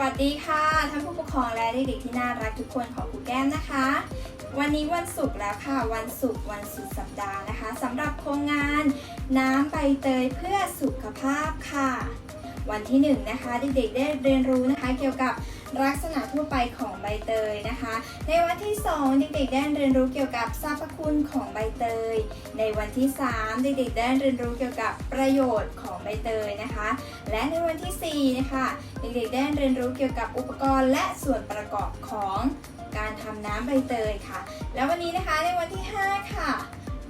วัสดีค่ะท่านผู้ปกครองและเด็กๆที่น่ารักทุกคนของครูแก้มนะคะ วันนี้วันศุกร์แล้วค่ะ วันศุกร์วันสุดสัปดาห์นะคะสำหรับโครงงาน น้ำใบเตยเพื่อสุขภาพค่ะ วันที่หนึ่งนะคะเด็กๆได้เรียนรู้นะคะ เกี่ยวกับลักษณะทั่วไปของ เตยนะคะ ในวันที่สองเด็กๆได้เรียนรู้เกี่ยวกับสรรพคุณของใบเตย ในวันที่สามเด็กๆได้เรียนรู้เกี่ยวกับประโยชน์ของใบเตยนะคะ และในวันที่สี่นะคะเด็กๆได้เรียนรู้เกี่ยวกับอุปกรณ์และส่วนประกอบของการทำน้ำใบเตยค่ะ แล้ววันนี้นะคะในวันที่ห้าค่ะ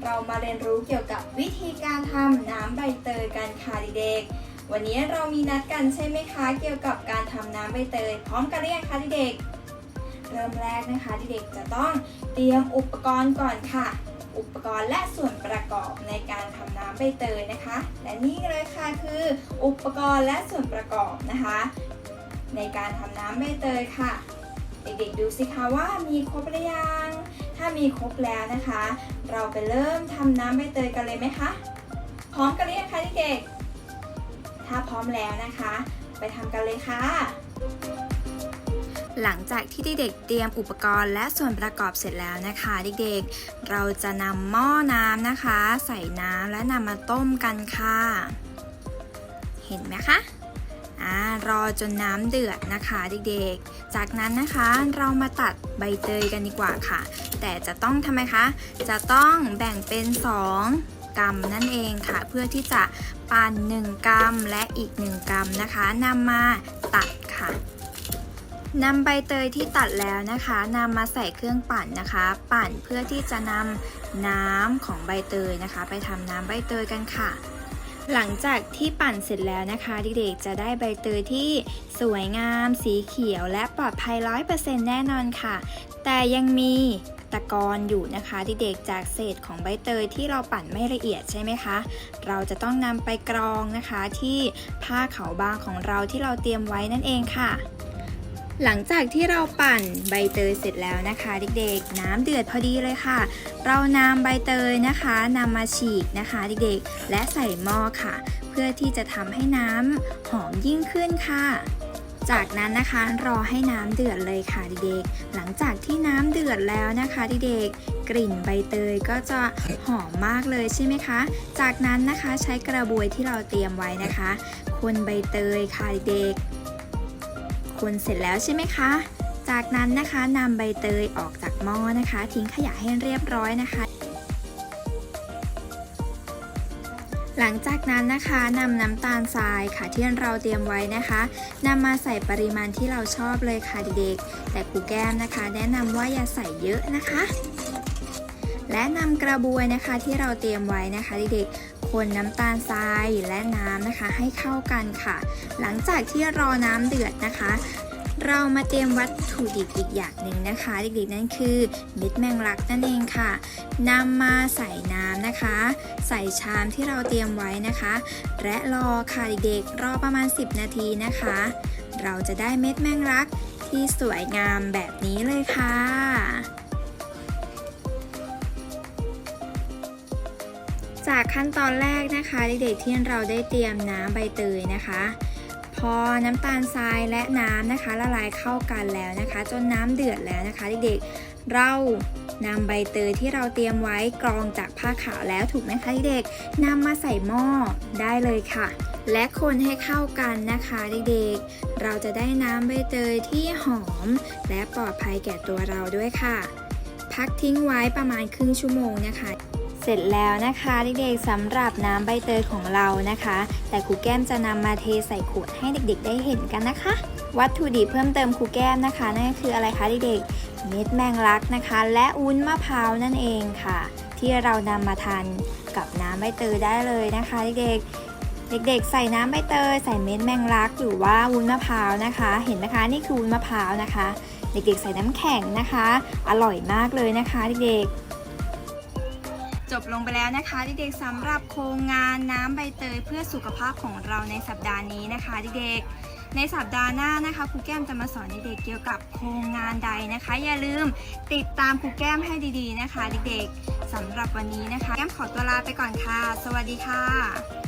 เรามาเรียนรู้เกี่ยวกับวิธีการทำน้ำใบเตยกันค่ะเด็กๆวันนี้เรามีนัดกันใช่ไหมคะ เกี่ยวกับการทำน้ำใบเตย พร้อมกันหรือยังคะเด็กๆ เริ่มแรกนะคะเด็กๆจะต้องเตรียมอุปกรณ์ก่อนค่ะ อุปกรณ์และส่วนประกอบในการทำน้ำใบเตยนะคะ และนี่เลยค่ะคืออุปกรณ์และส่วนประกอบนะคะ ในการทำน้ำใบเตยค่ะ เด็กๆดูสิคะว่ามีครบหรือยัง ถ้ามีครบแล้วนะคะ เราไปเริ่มทำน้ำใบเตยกันเลยไหมคะ พร้อมกันหรือยังคะเด็กๆถ้าพร้อมแล้วนะคะ ไปทำกันเลยค่ะ หลังจากที่เด็กๆเตรียมอุปกรณ์และส่วนประกอบเสร็จแล้วนะคะเด็กๆ เราจะนำหม้อน้ำนะคะ ใส่น้ำและนำมาต้มกันค่ะ เห็นไหมคะรอจนน้ำเดือดนะคะเด็กๆ จากนั้นนะคะเรามาตัดใบเตยกันดีกว่าค่ะ แต่จะต้องทำไมคะ จะต้องแบ่งเป็น 2กรัมนั่นเองค่ะ เพื่อที่จะปั่น1กรัมและอีก 1กรัมนะคะนำมาตัดค่ะ นำใบเตยที่ตัดแล้วนะคะนำมาใส่เครื่องปั่นนะคะ ปั่นเพื่อที่จะนำน้ำของใบเตยนะคะ ไปทำน้ำใบเตยกันค่ะ หลังจากที่ปั่นเสร็จแล้วนะคะเด็กๆจะได้ใบเตยที่สวยงาม สีเขียว และปลอดภัย100%แน่นอนค่ะ แต่ยังมีตะกอนอยู่นะคะเด็กๆจากเศษของใบเตยที่เราปั่นไม่ละเอียดใช่ไหมคะ เราจะต้องนำไปกรองนะคะที่ผ้าขาวบางของเราที่เราเตรียมไว้นั่นเองค่ะ หลังจากที่เราปั่นใบเตยเสร็จแล้วนะคะเด็กๆ น้ำเดือดพอดีเลยค่ะ เรานำใบเตยนะคะนำมาฉีกนะคะเด็กๆ และใส่หม้อค่ะ เพื่อที่จะทำให้น้ำหอมยิ่งขึ้นค่ะ จากนั้นนะคะรอให้น้ำเดือดเลยค่ะเด็กๆ หลังจากที่น้ำเดือดแล้วนะคะเด็กๆ กลิ่นใบเตยก็จะหอมมากเลยใช่ไหมคะ จากนั้นนะคะใช้กระบวยที่เราเตรียมไว้นะคะ คนใบเตยค่ะเด็กๆ คนเสร็จแล้วใช่ไหมคะ จากนั้นนะคะนำใบเตยออกจากหม้อนะคะ ทิ้งขยะให้เรียบร้อยนะคะ หลังจากนั้นนะคะนำน้ำตาลทรายค่ะที่เราเตรียมไว้นะคะนำมาใส่ปริมาณที่เราชอบเลยค่ะเด็กๆแต่ครูแก้มนะคะ แนะนำว่าอย่าใส่เยอะนะคะและนำกระบวยนะคะที่เราเตรียมไว้นะคะเด็กๆ คนน้ำตาลทรายและน้ำนะคะให้เข้ากันค่ะ หลังจากที่รอน้ำเดือดนะคะ เรามาเตรียมวัตถุดิบอีกอย่างหนึ่งนะคะเด็กๆนั่นคือเม็ดแมงลักนั่นเองค่ะนำมาใส่น้ำนะคะ ใส่ชามที่เราเตรียมไว้นะคะ และรอค่ะเด็กๆรอประมาณ 10 นาทีนะคะ เราจะได้เม็ดแมงลักที่สวยงามแบบนี้เลยค่ะ จากขั้นตอนแรกนะคะเด็กๆที่เราได้เตรียมน้ำใบเตยนะคะ พอน้ำตาลทรายและน้ำนะคะละลายเข้ากันแล้วนะคะ จนน้ำเดือดแล้วนะคะเด็กๆเรานำใบเตยที่เราเตรียมไว้กรองจากผ้าขาวแล้วถูกไหมคะเด็กๆนำมาใส่หม้อได้เลยค่ะ และคนให้เข้ากันนะคะเด็กๆเราจะได้น้ำใบเตยที่หอม และปลอดภัยแก่ตัวเราด้วยค่ะ พักทิ้งไว้ประมาณครึ่งชั่วโมงนะคะ เสร็จแล้วนะคะเด็กๆสำหรับน้ำใบเตยของเรานะคะ แต่ครูแก้มจะนำมาเทใส่ขวดให้เด็กๆ ได้เห็นกันนะคะ วัตถุดิบเพิ่มเติมครูแก้มนะคะ นั่นก็คืออะไรคะเด็กๆเม็ดแมงลักนะคะ และวุ้นมะพร้าวนั่นเองค่ะ ที่เรานำมาทานกับน้ำใบเตยได้เลยนะคะเด็กๆเด็กๆ ใส่น้ำใบเตยใส่เม็ดแมงลักหรือว่าวุ้นมะพร้าวนะคะ เห็นไหมคะนี่คือวุ้นมะพร้าวนะคะ เด็กๆ ใส่น้ำแข็งนะคะ อร่อยมากเลยนะคะเด็กๆ จบลงไปแล้วนะคะเด็กๆสำหรับโครงงานน้ำใบเตยเพื่อสุขภาพของเราในสัปดาห์นี้นะคะเด็กๆในสัปดาห์หน้านะคะครูแก้มจะมาสอนเด็กๆเกี่ยวกับโครงงานใดนะคะ อย่าลืมติดตามครูแก้มให้ดีๆนะคะเด็กๆสำหรับวันนี้นะคะ แก้มขอตัวลาไปก่อนค่ะ สวัสดีค่ะ